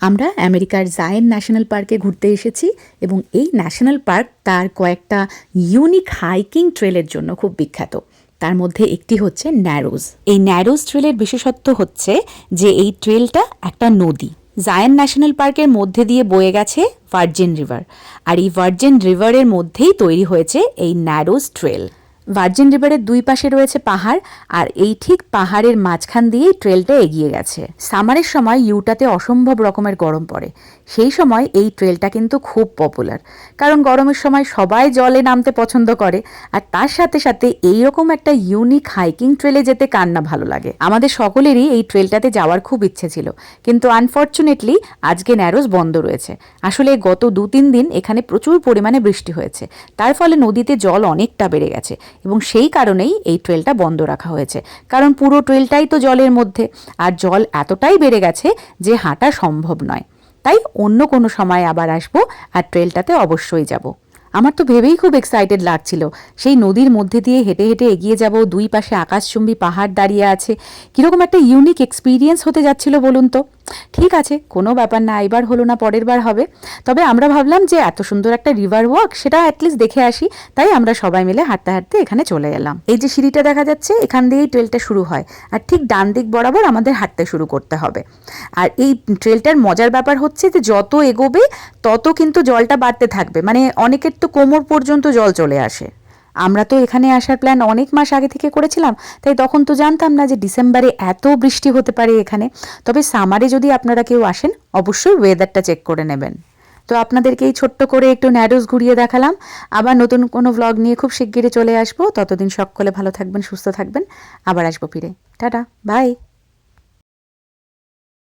আমরা আমেরিকার জায়েন ন্যাশনাল পার্কে ঘুরতে এসেছি এবং এই ন্যাশনাল পার্ক তার কয়েকটা ইউনিক হাইকিং ট্রেলের জন্য খুব বিখ্যাত। তার মধ্যে একটি হচ্ছে ন্যারোজ। এই ন্যারোজ ট্রেলের বিশেষত্ব হচ্ছে যে এই ট্রেলটা একটা নদী। জায়ান ন্যাশনাল পার্কের মধ্যে দিয়ে বয়ে গেছে ভার্জিন রিভার। আর এই ভার্জিন রিভারের মধ্যেই তৈরি হয়েছে এই ন্যারোজ ট্রেল। ভার্জিন রিভারের দুই পাশে রয়েছে পাহাড়, আর এই ঠিক পাহাড়ের মাঝখান দিয়েই ট্রেলটা এগিয়ে গেছে। সামারের সময় ইউটাতে অসম্ভব রকমের গরম পড়ে। সেই সময় এই ট্রেলটা কিন্তু খুব পপুলার, কারণ গরমের সময় সবাই জলে নামতে পছন্দ করে, আর তার সাথে সাথে এইরকম একটা ইউনিক হাইকিং ট্রেলে যেতে কার না ভালো লাগে। আমাদের সকলেরই এই ট্রেলটাতে যাওয়ার খুব ইচ্ছে ছিল, কিন্তু আনফর্চুনেটলি আজকে ন্যারোজ বন্ধ রয়েছে। আসলে গত দু তিন দিন এখানে প্রচুর পরিমাণে বৃষ্টি হয়েছে, তার ফলে নদীতে জল অনেকটা বেড়ে গেছে। এবং সেই কারণেই এই ট্রেলটা বন্ধ রাখা হয়েছে। কারণ পুরো ট্রেলটাই তো জলের মধ্যে, আর জল এতটাই বেড়ে গেছে যে হাঁটা সম্ভব নয়। তাই অন্য কোনো সময় আবার আসব আর ট্রেলটাতে অবশ্যই যাব। আমার তো ভেবেই খুব এক্সাইটেড লাগছিল। সেই নদীর মধ্যে দিয়ে হেঁটে হেঁটে এগিয়ে যাব, দুই পাশে আকাশচুম্বী পাহাড় দাঁড়িয়ে আছে। কীরকম একটা ইউনিক এক্সপিরিয়েন্স হতে যাচ্ছিল বলুন তো। ঠিক আছে, কোনো ব্যাপার না, এবার হলো না, পরের বার হবে। তবে আমরা ভাবলাম যে এত সুন্দর একটা রিভার ওয়াক সেটা অ্যাটলিস্ট দেখে আসি। তাই আমরা সবাই মিলে হাঁটতে হাঁটতে এখানে চলে এলাম। এই যে সিঁড়িটা দেখা যাচ্ছে, এখান দিয়েই ট্রেলটা শুরু হয়। আর ঠিক ডান দিক বরাবর আমাদের হাঁটতে শুরু করতে হবে। আর এই ট্রেলটার মজার ব্যাপার হচ্ছে যে যত এগোবে, তত কিন্তু জলটা বাড়তে থাকবে। মানে অনেকের তো কোমর পর্যন্ত জল চলে আসে। আমরা তো এখানে আসার প্ল্যান অনেক মাস আগে থেকে করেছিলাম, তাই তখন তো জানতাম না যে ডিসেম্বরে এত বৃষ্টি হতে পারে এখানে। তবে সামারে যদি আপনারা কেউ আসেন, অবশ্যই ওয়েদারটা চেক করে নেবেন। তো আপনাদেরকে এই ছোট্ট করে একটু ন্যারোজ ঘুরিয়ে দেখালাম। আবার নতুন কোনো ব্লগ নিয়ে খুব শিগগিরই চলে আসব। ততদিন সকলে ভালো থাকবেন, সুস্থ থাকবেন। আবার আসব ফিরে। Tata bye